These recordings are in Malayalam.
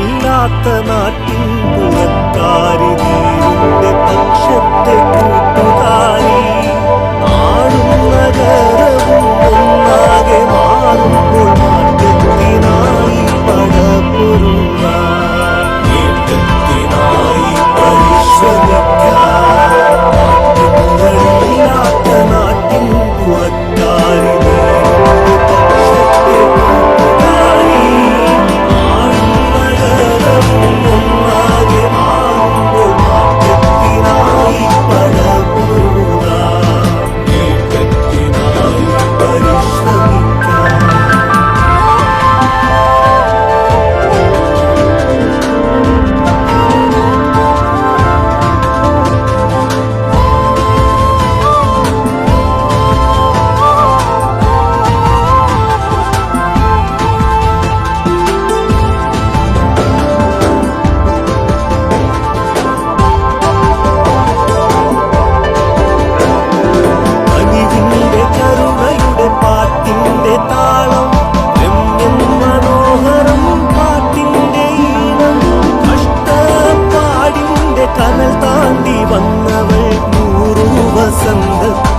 ഇല്ലാത്ത നാട്ടിൽ പുറക്കാരി പക്ഷത്തെ കൂട്ടി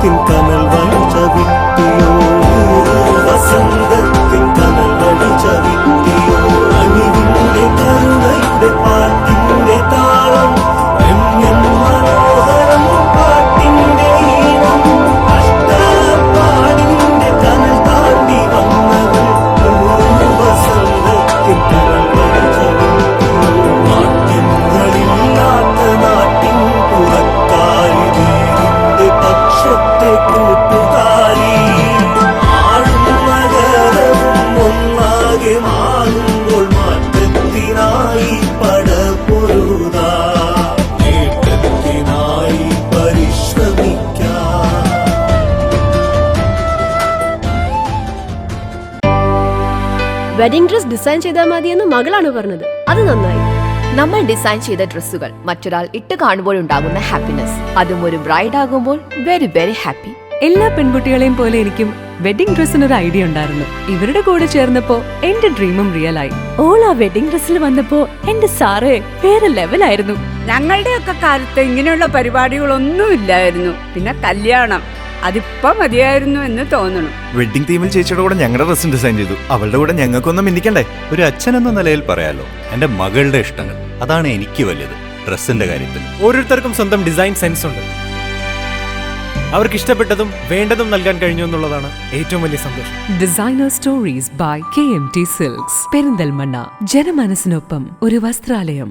காத்தின் கனல் വെഡിങ് ഡ്രസ് ഡിസൈൻ ചെയ്താൽ മതിയെന്ന് മകളാണ് പറഞ്ഞത്. അത് നന്നായി. നമ്മൾ ഡിസൈൻ ചെയ്ത ഡ്രസ്സുകൾ മറ്റൊരാൾ ഇട്ട് കാണുമ്പോഴുണ്ടാകുന്ന ഹാപ്പിനെസ്. അതും ഒരു ബ്രൈഡ് ആകുമ്പോൾ വെരി വെരി ഹാപ്പി. എല്ലാ പെൺകുട്ടികളെയും പോലെ എനിക്കും വെഡിംഗ് ഡ്രസ്സിന് ഒരു ഐഡിയ ഉണ്ടായിരുന്നു. ഇവരുടെ കൂടെ ചേർന്നപ്പോ എന്റെ ഡ്രീമും റിയൽ ആയി. ഓൾ ആ വെഡിംഗ് ഡ്രസ്സിൽ വന്നപ്പോ എന്റെ സാറേ വേറെ ലെവലായിരുന്നു ഞങ്ങളുടെ ഒക്കെ കാലത്ത് ഇങ്ങനെയുള്ള പരിപാടികളൊന്നും ഇല്ലായിരുന്നു പിന്നെ കല്യാണം. അതിപ്പോ മതിയായിരുന്നു എന്ന് തോന്നണം. വെഡിങ് തീമിൽ ചേച്ചിയുടെ കൂടെ ഞങ്ങളുടെ ഡ്രസ്സും ഡിസൈൻ ചെയ്തു. അവളുടെ കൂടെ ഞങ്ങൾക്കൊന്നും മിന്നിക്കണ്ടേ? ഒരു അച്ഛൻ എന്ന നിലയിൽ പറയാലോ എന്റെ മകളുടെ ഇഷ്ടങ്ങൾ അതാണ് എനിക്ക് വലുത് ഡ്രസ്സിന്റെ കാര്യത്തിൽ. ഓരോരുത്തർക്കും സ്വന്തം ഡിസൈൻ സെൻസ് ഉണ്ട്. അവർക്ക് ഇഷ്ടപ്പെട്ടതും വേണ്ടതും നൽകാൻ കഴിഞ്ഞു എന്നുള്ളതാണ് ഏറ്റവും വലിയ സന്തോഷം. Designer stories by K M T silks Perinthalmanna ജനമനസ്സിനൊപ്പം ഒരു വസ്ത്രാലയം.